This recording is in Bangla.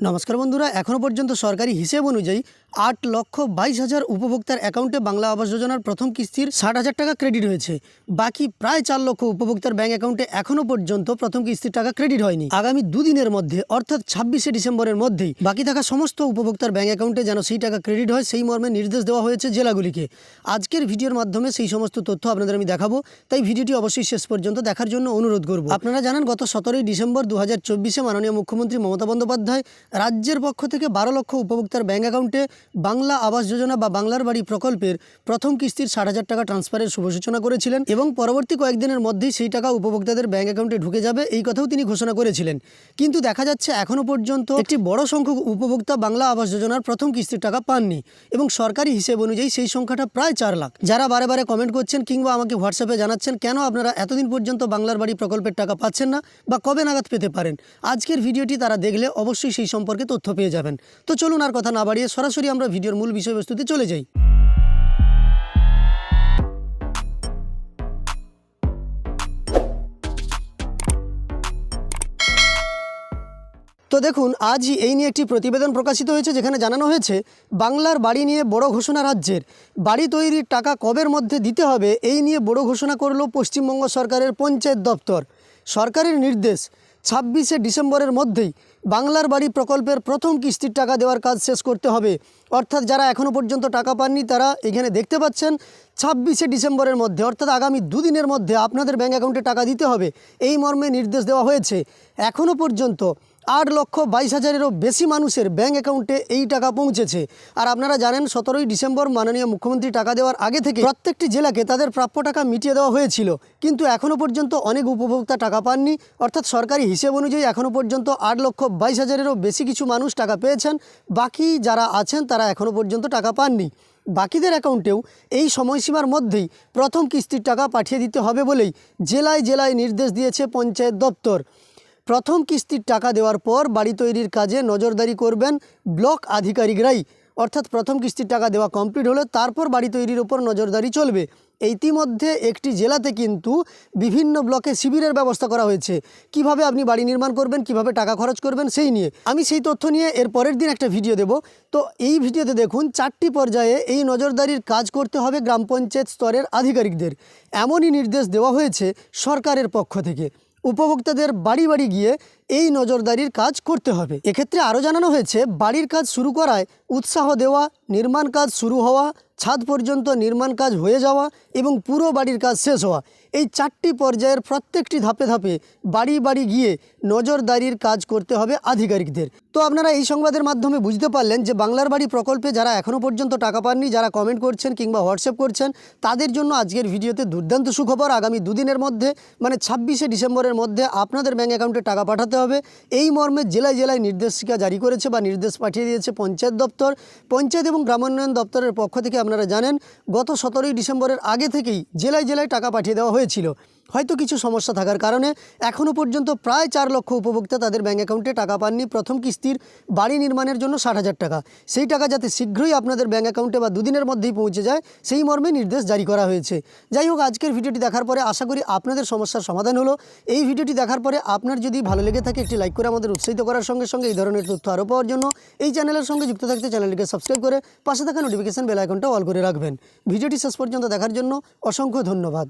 নমস্কার বন্ধুরা এখনও পর্যন্ত সরকারি হিসেব অনুযায়ী আট লক্ষ বাইশ হাজার উপভোক্তার অ্যাকাউন্টে বাংলা আবাস যোজনার প্রথম কিস্তির ষাট হাজার টাকা ক্রেডিট হয়েছে। বাকি প্রায় চার লক্ষ উপভোক্তার ব্যাংক অ্যাকাউন্টে এখনও পর্যন্ত প্রথম কিস্তির টাকা ক্রেডিট হয়নি। আগামী দুদিনের মধ্যে, অর্থাৎ ছাব্বিশে ডিসেম্বরের মধ্যেই, বাকি থাকা সমস্ত উপভোক্তার ব্যাংক অ্যাকাউন্টে যেন সেই টাকা ক্রেডিট হয়, সেই মর্মে নির্দেশ দেওয়া হয়েছে জেলাগুলিকে। আজকের ভিডিওর মাধ্যমে সেই সমস্ত তথ্য আপনাদের আমি দেখাবো, তাই ভিডিওটি অবশ্যই শেষ পর্যন্ত দেখার জন্য অনুরোধ করব। আপনারা জানান, গত সতেরোই ডিসেম্বর দু হাজার চব্বিশে মাননীয় মুখ্যমন্ত্রী মমতা বন্দ্যোপাধ্যায় রাজ্যের পক্ষ থেকে বারো লক্ষ উপভোক্তার ব্যাঙ্ক অ্যাকাউন্টে বাংলা আবাস যোজনা বা বাংলার বাড়ি প্রকল্পের প্রথম কিস্তির ষাট হাজার টাকা ট্রান্সফারের শুভ সূচনা করেছিলেন এবং পরবর্তী কয়েকদিনের মধ্যেই সেই টাকা উপভোক্তাদের ব্যাঙ্ক অ্যাকাউন্টে ঢুকে যাবে এই কথাও তিনি ঘোষণা করেছিলেন। কিন্তু দেখা যাচ্ছে এখনও পর্যন্ত একটি বড় সংখ্যক উপভোক্তা বাংলা আবাস যোজনার প্রথম কিস্তির টাকা পাননি এবং সরকারি হিসেব অনুযায়ী সেই সংখ্যাটা প্রায় চার লাখ। যারা বারে বারে কমেন্ট করছেন কিংবা আমাকে হোয়াটসঅ্যাপে জানাচ্ছেন, কেন আপনারা এতদিন পর্যন্ত বাংলার বাড়ি প্রকল্পের টাকা পাচ্ছেন না বা কবে নাগাদ পেতে পারেন? আজকের ভিডিওটি তারা দেখলে অবশ্যই সেই সম্পর্কে তথ্য পেয়ে যাবেন। তো চলুন আর কথা না বাড়িয়ে সরাসরি আমরা ভিডিওর মূল বিষয়বস্তুতে চলে যাই। তো দেখুন, আজই এই নিয়ে একটি প্রতিবেদন প্রকাশিত হয়েছে যেখানে জানানো হয়েছে, বাংলার বাড়ি নিয়ে বড় ঘোষণা রাজ্যের। বাড়ি তৈরির টাকা কবের মধ্যে দিতে হবে এই নিয়ে বড় ঘোষণা করল পশ্চিমবঙ্গ সরকারের পঞ্চায়েত দপ্তর। সরকারের নির্দেশ ছাব্বিশে ডিসেম্বরের মধ্যেই বাংলার বাড়ি প্রকল্পের প্রথম কিস্তির টাকা দেওয়ার কাজ শেষ করতে হবে। অর্থাৎ যারা এখনও পর্যন্ত টাকা পাননি, তারা এখানে দেখতে পাচ্ছেন ছাব্বিশে ডিসেম্বরের মধ্যে, অর্থাৎ আগামী দুদিনের মধ্যে আপনাদের ব্যাঙ্ক অ্যাকাউন্টে টাকা দিতে হবে। এই মর্মে নির্দেশ দেওয়া হয়েছে। এখনও পর্যন্ত আট লক্ষ বাইশ হাজারেরও বেশি মানুষের ব্যাঙ্ক অ্যাকাউন্টে এই টাকা পৌঁছেছে। আর আপনারা জানেন, সতেরোই ডিসেম্বর মাননীয় মুখ্যমন্ত্রী টাকা দেওয়ার আগে থেকে প্রত্যেকটি জেলাকে তাদের প্রাপ্য টাকা মিটিয়ে দেওয়া হয়েছিল। কিন্তু এখনও পর্যন্ত অনেক উপভোক্তা টাকা পাননি। অর্থাৎ সরকারি হিসেব অনুযায়ী এখনও পর্যন্ত আট লক্ষ বাইশ হাজারেরও বেশি কিছু মানুষ টাকা পেয়েছেন। বাকি যারা আছেন, তারা এখনও পর্যন্ত টাকা পাননি। বাকিদের অ্যাকাউন্টেও এই সময়সীমার মধ্যেই প্রথম কিস্তির টাকা পাঠিয়ে দিতে হবে বলেই জেলায় জেলায় নির্দেশ দিয়েছে পঞ্চায়েত দপ্তর। প্রথম কিস্তির টাকা দেওয়ার পর বাড়ি তৈরির কাজে নজরদারি করবেন ব্লক আধিকারিকরাই। অর্থাৎ প্রথম কিস্তির টাকা দেওয়া কমপ্লিট হলে তারপর বাড়ি তৈরির ওপর নজরদারি চলবে। ইতিমধ্যে একটি জেলাতে কিন্তু বিভিন্ন ব্লকে শিবিরের ব্যবস্থা করা হয়েছে। কীভাবে আপনি বাড়ি নির্মাণ করবেন, কীভাবে টাকা খরচ করবেন সেই নিয়ে। আমি সেই তথ্য নিয়ে এর পরের দিন একটা ভিডিও দেব। তো এই ভিডিওতে দেখুন, চারটি পর্যায়ে এই নজরদারির কাজ করতে হবে গ্রাম পঞ্চায়েত স্তরের আধিকারিকদের। এমনই নির্দেশ দেওয়া হয়েছে সরকারের পক্ষ থেকে। উপভোক্তাদের বাড়ি বাড়ি গিয়ে এই নজরদারির কাজ করতে হবে। এক্ষেত্রে আরও জানানো হয়েছে, বাড়ির কাজ শুরু করায় উৎসাহ দেওয়া, নির্মাণ কাজ শুরু হওয়া ছাদ পর্যন্ত নির্মাণ কাজ হয়ে যাওয়া এবং পুরো বাড়ির কাজ শেষ হওয়া। এই চারটি পর্যায়ের প্রত্যেকটি ধাপে ধাপে বাড়ি বাড়ি গিয়ে নজরদারির কাজ করতে হবে আধিকারিকদের। তো আপনারা এই সংবাদের মাধ্যমে বুঝতে পারলেন যে বাংলার বাড়ি প্রকল্পে যারা এখনও পর্যন্ত টাকা পাননি, যারা কমেন্ট করছেন কিংবা হোয়াটসঅ্যাপ করছেন, তাদের জন্য আজকের ভিডিওতে দুর্দান্ত সুখবর। আগামী দুদিনের মধ্যে মানে ছাব্বিশে ডিসেম্বরের মধ্যে আপনাদের ব্যাঙ্ক অ্যাকাউন্টে টাকা পাঠাতে হবে। এই মর্মে জেলায় জেলায় নির্দেশিকা জারি করেছে বা নির্দেশ পাঠিয়ে দিয়েছে পঞ্চায়েত দপ্তর। পঞ্চায়েত এবং গ্রামোন্নয়ন দপ্তরের পক্ষ থেকে আপনারা জানেন গত সতেরোই ডিসেম্বরের আগে থেকেই জেলায় জেলায় টাকা পাঠিয়ে দেওয়া হয়েছিল। হয়তো কিছু সমস্যা থাকার কারণে এখনও পর্যন্ত প্রায় চার লক্ষ উপভোক্তা তাদের ব্যাঙ্ক অ্যাকাউন্টে টাকা পাননি। প্রথম কিস্তির বাড়ি নির্মাণের জন্য ষাট হাজার টাকা। সেই টাকা যাতে শীঘ্রই আপনাদের ব্যাঙ্ক অ্যাকাউন্টে বা দুদিনের মধ্যেই পৌঁছে যায়, সেই মর্মে নির্দেশ জারি করা হয়েছে। যাই হোক, আজকের ভিডিওটি দেখার পরে আশা করি আপনাদের সমস্যার সমাধান হলো। এই ভিডিওটি দেখার পরে আপনার যদি ভালো লেগে থাকে, একটি লাইক করে আমাদের উৎসাহিত করার সঙ্গে সঙ্গে এই ধরনের তথ্য আরও পাওয়ার জন্য এই চ্যানেলের সঙ্গে যুক্ত থাকতে চ্যানেলটিকে সাবস্ক্রাইব করে পাশে থাকা নোটিফিকেশান বেল আইকনটা অল করে রাখবেন। ভিডিওটি শেষ পর্যন্ত দেখার জন্য অসংখ্য ধন্যবাদ।